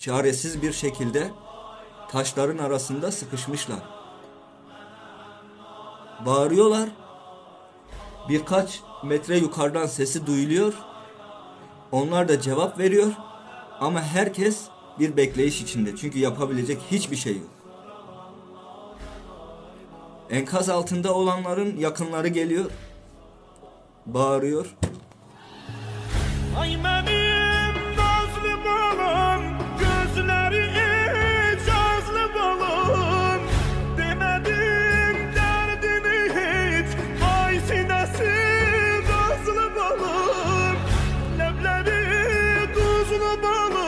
çaresiz bir şekilde taşların arasında sıkışmışlar. Bağırıyorlar. Birkaç metre yukarıdan sesi duyuluyor. Onlar da cevap veriyor. Ama herkes bir bekleyiş içinde. Çünkü yapabilecek hiçbir şey yok. Enkaz altında olanların yakınları geliyor. Bağırıyor. the